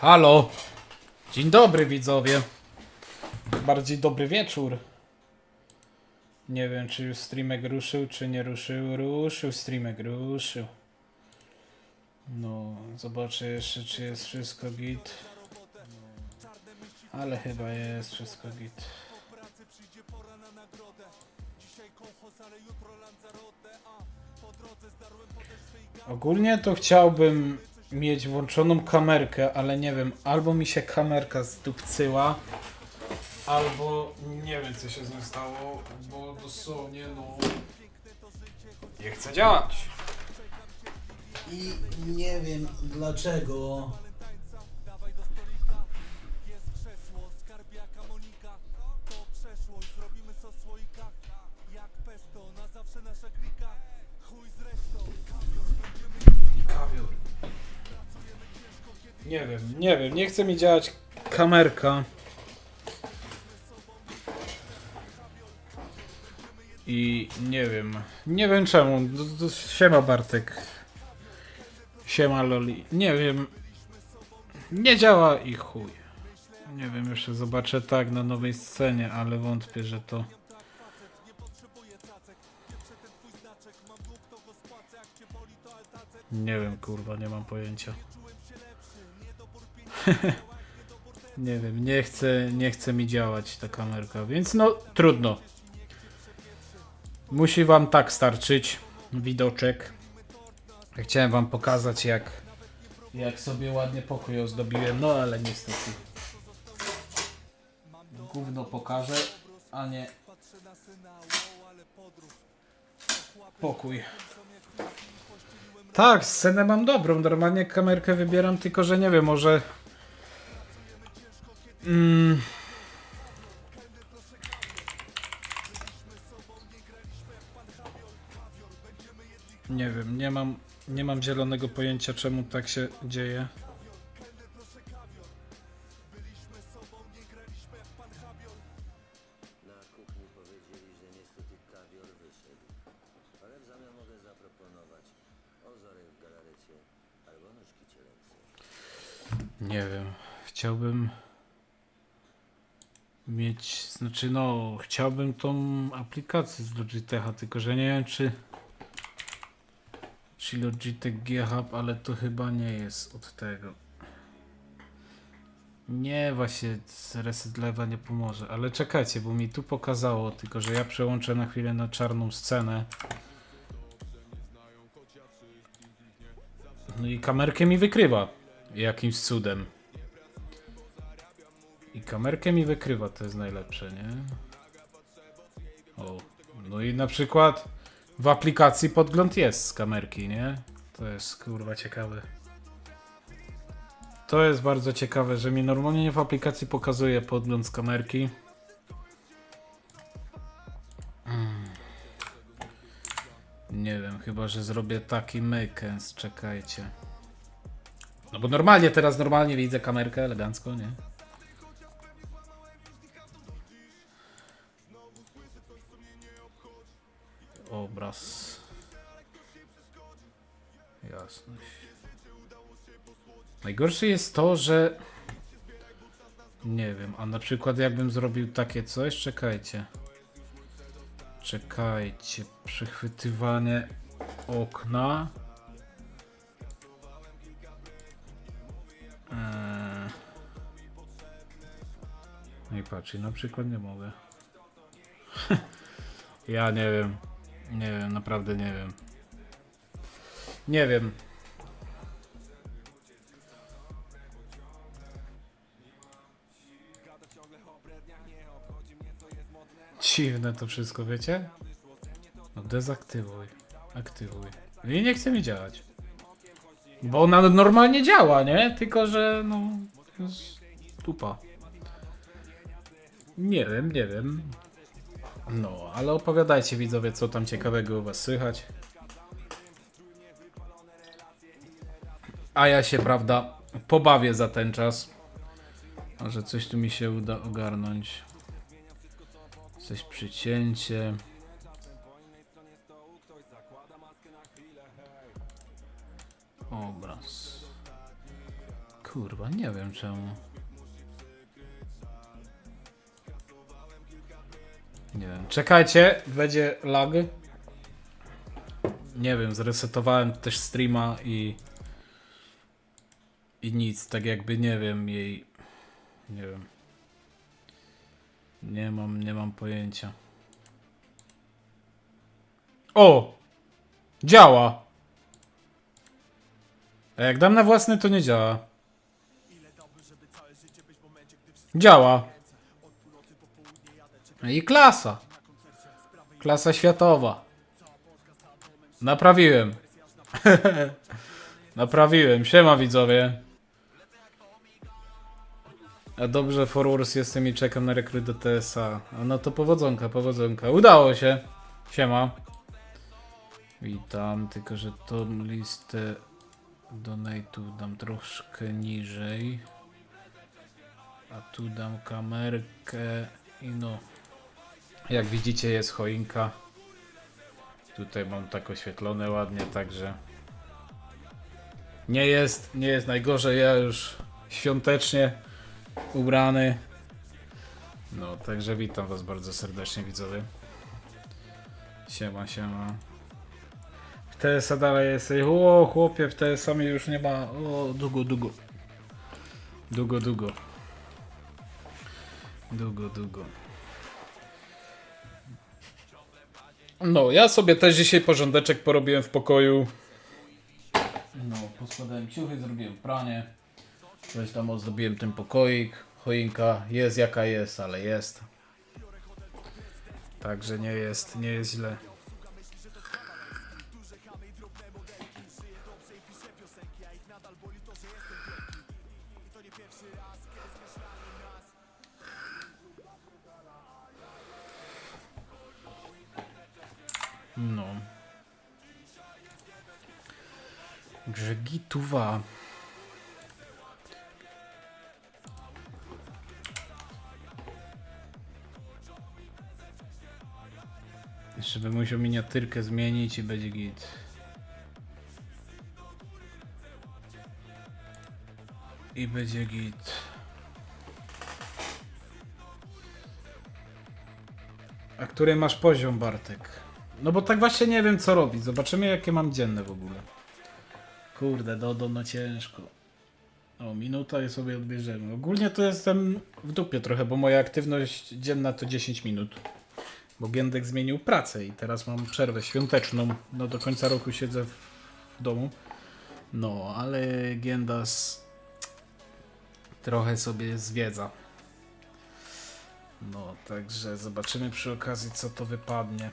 Halo! Dzień dobry widzowie. Bardziej dobry wieczór. Nie wiem, czy już streamek ruszył, czy nie ruszył. Ruszył streamek, ruszył. No, zobaczę jeszcze, czy jest wszystko git. Ale chyba jest wszystko git. Ogólnie to chciałbym mieć włączoną kamerkę, ale nie wiem, albo mi się kamerka zdupcyła, albo nie wiem co się z nią stało, bo dosłownie no nie chce działać. I nie wiem dlaczego. Nie wiem, nie wiem, nie chce mi działać kamerka. I nie wiem, nie wiem czemu. D- Siema Bartek. Siema Loli. Nie wiem. Nie działa i chuj. Nie wiem, jeszcze zobaczę tak na nowej scenie, ale wątpię, że to. Nie wiem, kurwa, nie mam pojęcia. nie wiem, nie chce, nie chce mi działać ta kamerka, więc no trudno. Musi wam tak starczyć widoczek. Chciałem wam pokazać jak jak sobie ładnie pokój ozdobiłem, no ale niestety gówno pokażę, a nie pokój. Tak, scenę mam dobrą, normalnie kamerkę wybieram, tylko że nie wiem, może... Mm. Nie wiem, nie mam, nie mam zielonego pojęcia czemu tak się dzieje. Nie wiem, chciałbym mieć, znaczy no, chciałbym tą aplikację z Logitecha, tylko że nie wiem czy czy Logitech G Hub, ale to chyba nie jest od tego. Nie, właśnie Reset Live'a nie pomoże, ale czekajcie, bo mi tu pokazało, tylko że ja przełączę na chwilę na czarną scenę. No i kamerkę mi wykrywa jakimś cudem. I kamerkę mi wykrywa, to jest najlepsze, nie? O, no i na przykład w aplikacji podgląd jest z kamerki, nie? To jest kurwa ciekawe. To jest bardzo ciekawe, że mi normalnie w aplikacji pokazuje podgląd z kamerki. Mm. Nie wiem, chyba że zrobię taki mykens, czekajcie. No bo normalnie teraz normalnie widzę kamerkę elegancko, nie? Obraz. Jasność. Najgorsze jest to, że nie wiem, a na przykład jakbym zrobił takie coś, czekajcie. Czekajcie, przechwytywanie okna. Eee. No i patrz, na przykład nie mogę. ja nie wiem. Nie wiem, naprawdę nie wiem. Nie wiem. Dziwne to wszystko, wiecie? No dezaktywuj. Aktywuj. I nie chce mi działać. Bo ona normalnie działa, nie? Tylko, że no... Tupa. Nie wiem, nie wiem. No, ale opowiadajcie widzowie, co tam ciekawego u was słychać. A ja się, prawda, pobawię za ten czas. Może coś tu mi się uda ogarnąć. Coś przycięcie. Obraz. Kurwa, nie wiem czemu. Nie. Czekajcie, będzie lag. Nie wiem, zresetowałem też streama i. I nic, tak jakby nie wiem jej. Nie wiem. Nie mam, nie mam pojęcia. O! Działa! A jak dam na własny, to nie działa. Działa. I klasa. Klasa światowa. Naprawiłem. Naprawiłem. Siema widzowie. A dobrze, Forwars jestem i czekam na rekrut do TSA. A no to powodzonka, powodzonka. Udało się. Siema. Witam, tylko że tą listę donate'ów dam troszkę niżej. A tu dam kamerkę i no. Jak widzicie jest choinka. Tutaj mam tak oświetlone ładnie, także nie jest, nie jest najgorzej. Ja już świątecznie ubrany. No, także witam was bardzo serdecznie widzowie. Siema, siema. W TSA dalej jesteś. O, chłopie, w TSA mnie już nie ma. O, długo, długo. Długo, długo. Długo, długo. No, ja sobie też dzisiaj porządeczek porobiłem w pokoju. No, poskładałem ciuchy, zrobiłem pranie. Coś tam ozdobiłem ten pokoik. Choinka jest jaka jest, ale jest. Także nie jest, nie jest źle. Grzegituwa. Jeszcze bym musiał miniatyrkę zmienić i będzie git. I będzie git. A który masz poziom, Bartek? No bo tak właśnie nie wiem co robić. Zobaczymy jakie mam dzienne w ogóle. Kurde, Dodo, no ciężko. O, minuta i sobie odbierzemy. Ogólnie to jestem w dupie trochę, bo moja aktywność dzienna to 10 minut. Bo Giendek zmienił pracę i teraz mam przerwę świąteczną. No do końca roku siedzę w, domu. No, ale Giendas trochę sobie zwiedza. No, także zobaczymy przy okazji co to wypadnie.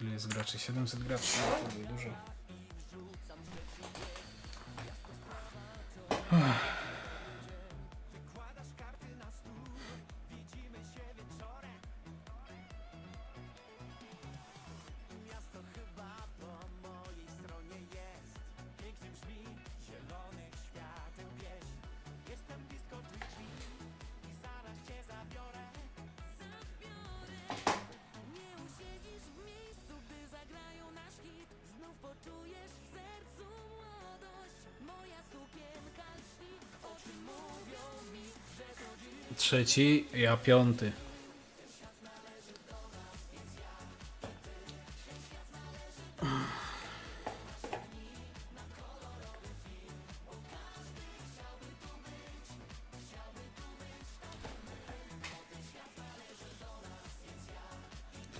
Ile jest graczy? 700 graczy? No, to dużo. 唉。Trzeci, ja piąty.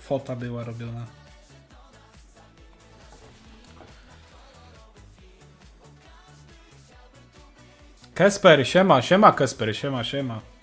Fota była robiona. Kesper, siema, siema Kesper, siema, siema.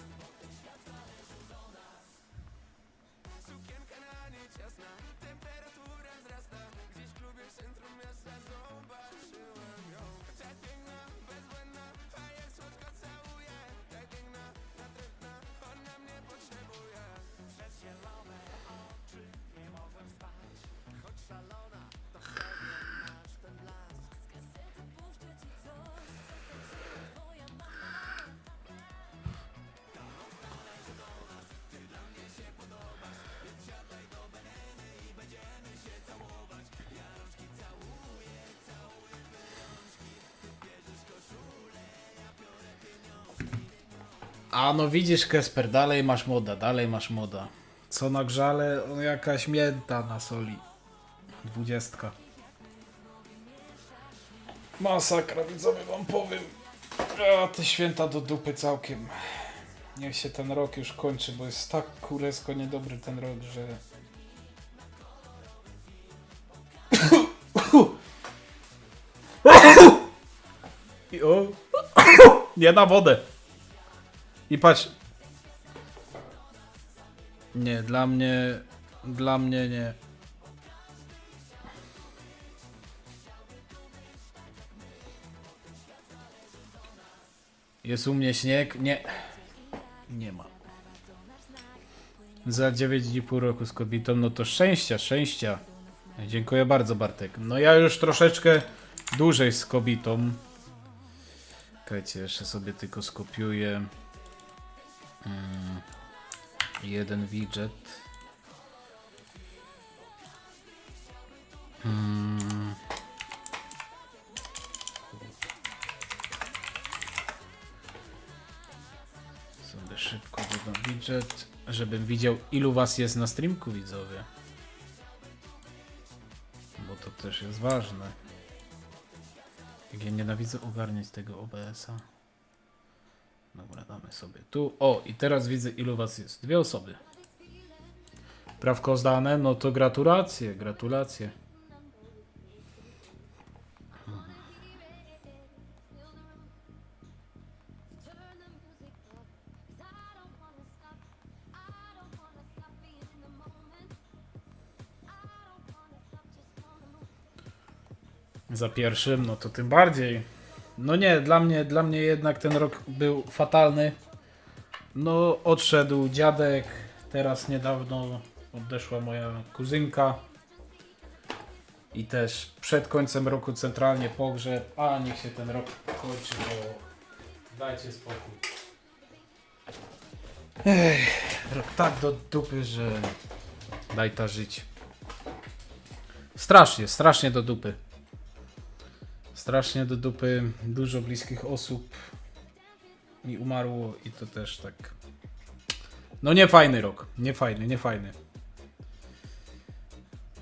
A no widzisz, Kesper, dalej masz moda, dalej masz moda. Co na grzale? O, jakaś mięta na soli. Dwudziestka. Masakra, widzowie wam powiem. A, te święta do dupy całkiem. Niech się ten rok już kończy, bo jest tak kuresko niedobry ten rok, że... I o... Nie na wodę. I patrz. Nie, dla mnie... Dla mnie nie. Jest u mnie śnieg? Nie. Nie ma. Za 9,5 roku z kobietą, no to szczęścia, szczęścia. Dziękuję bardzo Bartek. No ja już troszeczkę dłużej z kobietą. Czekajcie, jeszcze sobie tylko skopiuję mm, jeden widget. Mm. Sobie szybko dodam widget, żebym widział ilu was jest na streamku widzowie. Bo to też jest ważne. Jak ja nienawidzę ogarniać tego OBS-a. Dobra, damy sobie tu. O, i teraz widzę ilu was jest. Dwie osoby. Prawko zdane, no to gratulacje, gratulacje. Za pierwszym, no to tym bardziej. No nie, dla mnie, dla mnie jednak ten rok był fatalny. No, odszedł dziadek, teraz niedawno odeszła moja kuzynka. I też przed końcem roku centralnie pogrzeb, a niech się ten rok kończy, bo dajcie spokój. Ech, rok tak do dupy, że daj ta żyć. Strasznie, strasznie do dupy. Strasznie do dupy, dużo bliskich osób mi umarło i to też tak. No nie fajny rok, nie fajny, nie fajny.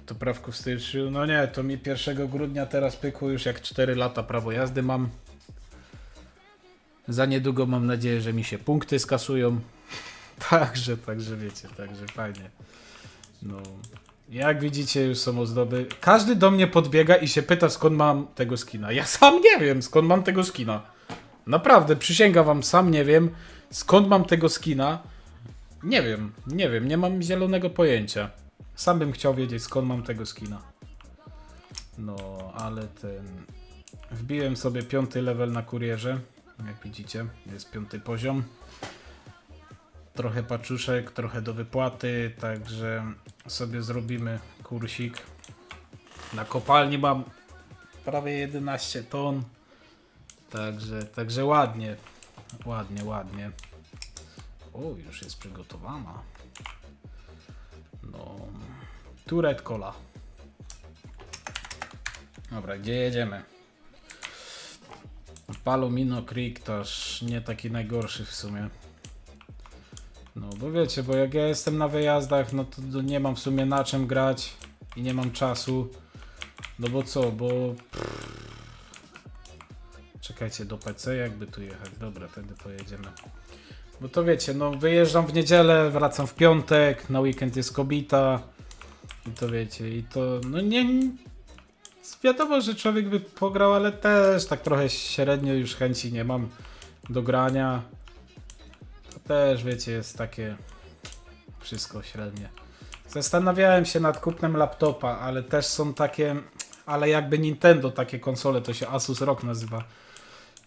To prawko w styczniu, no nie, to mi 1 grudnia teraz pykło już jak 4 lata prawo jazdy mam. Za niedługo mam nadzieję, że mi się punkty skasują. Także, także wiecie, także fajnie. No, jak widzicie, już są ozdoby. Każdy do mnie podbiega i się pyta, skąd mam tego skina. Ja sam nie wiem, skąd mam tego skina. Naprawdę, przysięgam wam, sam nie wiem, skąd mam tego skina. Nie wiem, nie wiem, nie mam zielonego pojęcia. Sam bym chciał wiedzieć, skąd mam tego skina. No, ale ten... Wbiłem sobie piąty level na kurierze. Jak widzicie, jest piąty poziom trochę paczuszek, trochę do wypłaty, także sobie zrobimy kursik. Na kopalni mam prawie 11 ton, także, także ładnie, ładnie, ładnie. O, już jest przygotowana. No, turet. Dobra, gdzie jedziemy? Palomino Creek też nie taki najgorszy w sumie. No bo wiecie, bo jak ja jestem na wyjazdach, no to, nie mam w sumie na czym grać i nie mam czasu. No bo co, bo... Czekajcie, do PC jakby tu jechać. Dobra, wtedy pojedziemy. Bo to wiecie, no wyjeżdżam w niedzielę, wracam w piątek, na weekend jest kobita. I to wiecie, i to, no nie... Wiadomo, że człowiek by pograł, ale też tak trochę średnio już chęci nie mam do grania. Też, wiecie, jest takie wszystko średnie. Zastanawiałem się nad kupnem laptopa, ale też są takie, ale jakby Nintendo, takie konsole, to się Asus ROG nazywa.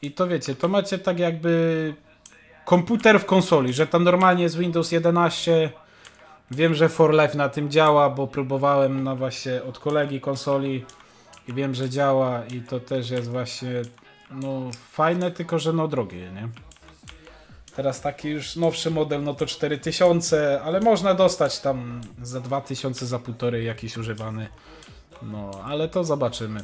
I to wiecie, to macie tak jakby komputer w konsoli, że tam normalnie jest Windows 11. Wiem, że For Life na tym działa, bo próbowałem na właśnie od kolegi konsoli i wiem, że działa i to też jest właśnie no fajne, tylko że no drogie, nie? Teraz taki już nowszy model, no to 4000, ale można dostać tam za 2000, za półtorej jakiś używany. No, ale to zobaczymy.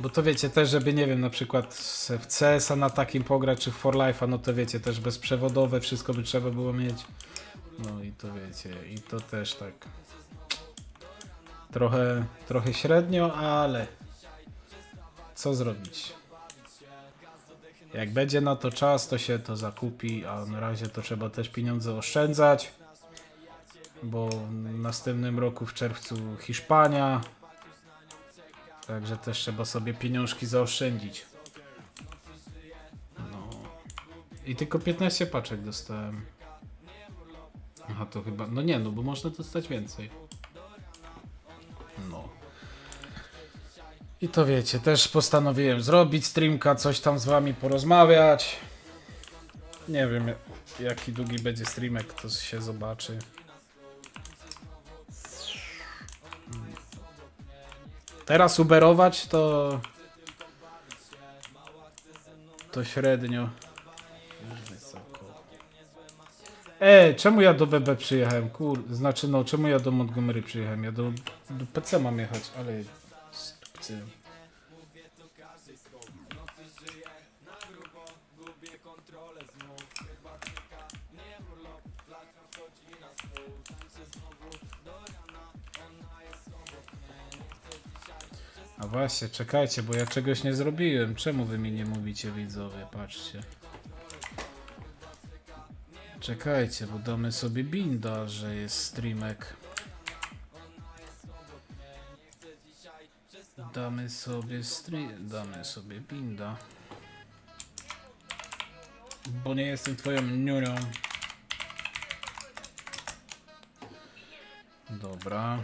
Bo to wiecie też, żeby nie wiem, na przykład w CS-a na takim pograć, czy w For Life'a, no to wiecie, też bezprzewodowe, wszystko by trzeba było mieć. No i to wiecie, i to też tak. Trochę, trochę średnio, ale co zrobić? Jak będzie na to czas, to się to zakupi, a na razie to trzeba też pieniądze oszczędzać, bo w następnym roku w czerwcu Hiszpania, także też trzeba sobie pieniążki zaoszczędzić. No. I tylko 15 paczek dostałem. Aha, to chyba. No nie, no bo można dostać więcej. I to wiecie, też postanowiłem zrobić streamka, coś tam z wami porozmawiać. Nie wiem, jaki długi będzie streamek, to się zobaczy. Teraz uberować to. To średnio. Ej, czemu ja do BB przyjechałem? Kur... Znaczy, no, czemu ja do Montgomery przyjechałem? Ja do, do PC mam jechać, ale. A właśnie, czekajcie, bo ja czegoś nie zrobiłem. Czemu wy mi nie mówicie, widzowie? Patrzcie. Czekajcie, bo damy sobie binda, że jest streamek. Damy sobie stream, damy sobie binda. Bo nie jestem twoją niunią. Dobra.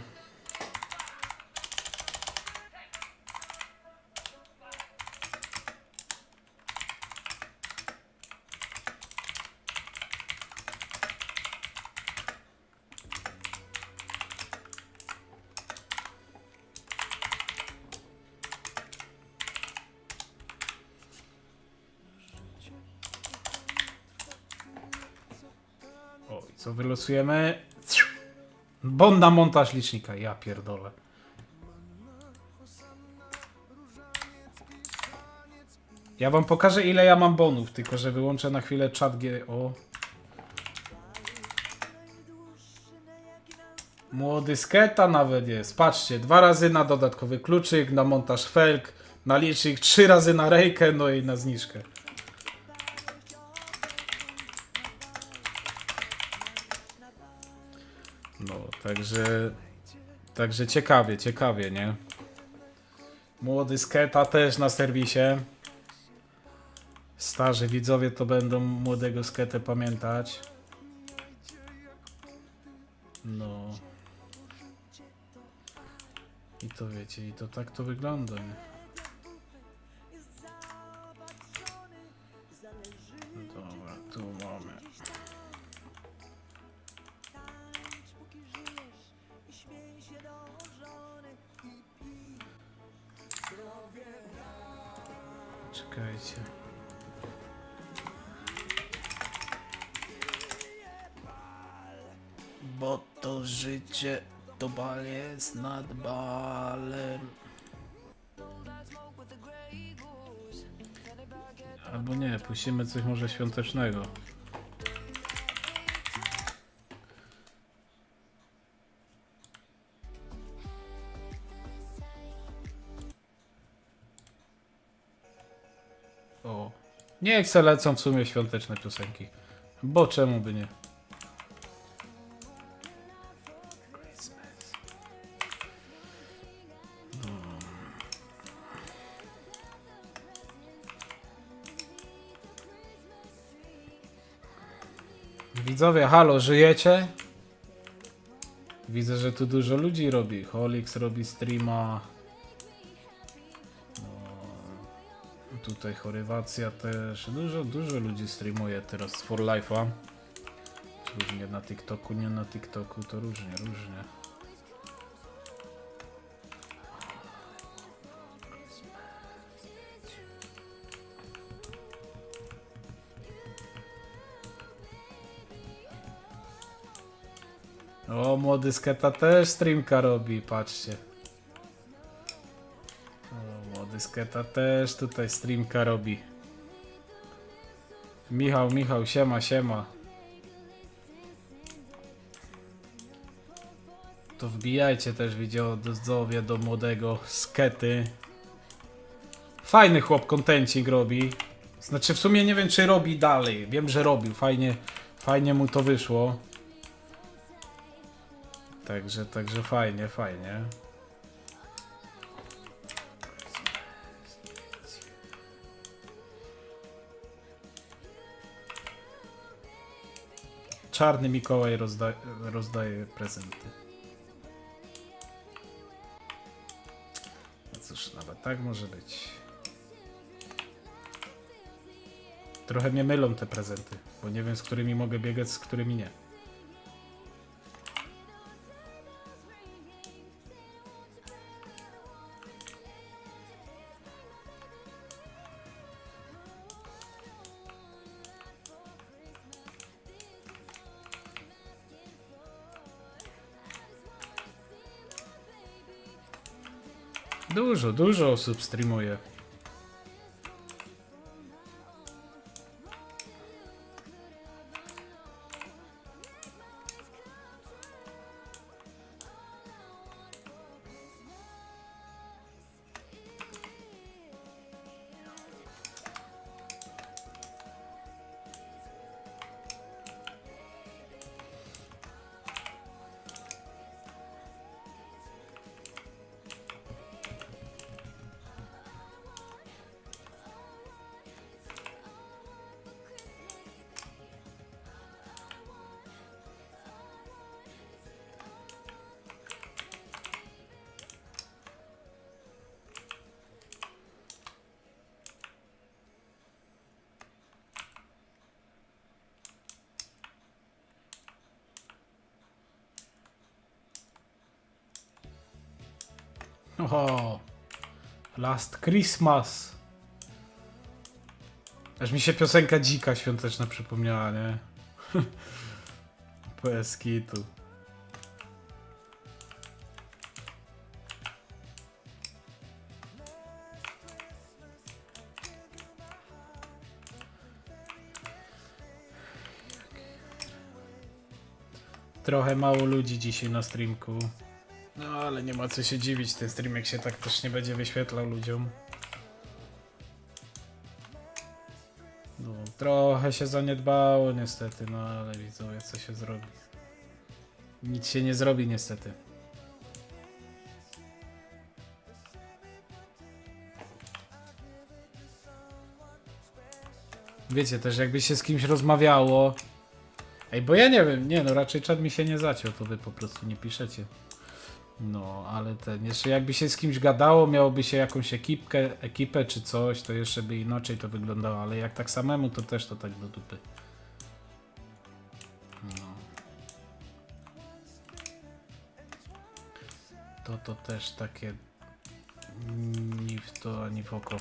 Co wylosujemy? Bon na montaż licznika, ja pierdolę. Ja wam pokażę ile ja mam bonów, tylko że wyłączę na chwilę czat GO. Młody sketa nawet jest. Patrzcie, dwa razy na dodatkowy kluczyk, na montaż felk, na licznik, trzy razy na rejkę, no i na zniżkę. Także. Także ciekawie, ciekawie, nie? Młody sketa też na serwisie. Starzy widzowie to będą młodego sketę pamiętać. No. I to wiecie, i to tak to wygląda. Nie? Czekajcie. Bo to życie to bal jest nad balem. Albo nie, puścimy coś może świątecznego. Niech se lecą w sumie świąteczne piosenki. Bo czemu by nie? Widzowie, halo, żyjecie? Widzę, że tu dużo ludzi robi. Holix robi streama. Tutaj chorywacja też. Dużo, dużo ludzi streamuje teraz z For Life'a. Różnie na TikToku, nie na TikToku, to różnie, różnie. O, młody sketa też streamka robi, patrzcie. Dysketa też tutaj streamka robi. Michał, Michał, siema, siema. To wbijajcie też widzowie do młodego skety. Fajny chłop kontencik robi. Znaczy w sumie nie wiem czy robi dalej. Wiem, że robił. Fajnie, fajnie mu to wyszło. Także, także fajnie, fajnie. Czarny Mikołaj rozda rozdaje prezenty. No cóż, nawet tak może być. Trochę mnie mylą te prezenty, bo nie wiem z którymi mogę biegać, z którymi nie. Dużo, dużo osób streamuje. O, Last Christmas. Aż mi się piosenka dzika świąteczna przypomniała, nie? PS tu. Trochę mało ludzi dzisiaj na streamku. No ale nie ma co się dziwić, ten streamek się tak też nie będzie wyświetlał ludziom. No, trochę się zaniedbało niestety, no ale widzowie, co się zrobi. Nic się nie zrobi niestety. Wiecie też, jakby się z kimś rozmawiało. Ej, bo ja nie wiem, nie no, raczej czat mi się nie zaciął, to wy po prostu nie piszecie. No, ale ten, jeszcze jakby się z kimś gadało, miałoby się jakąś ekipkę, ekipę czy coś, to jeszcze by inaczej to wyglądało, ale jak tak samemu, to też to tak do dupy. No. To to też takie ni w to, ani w oko.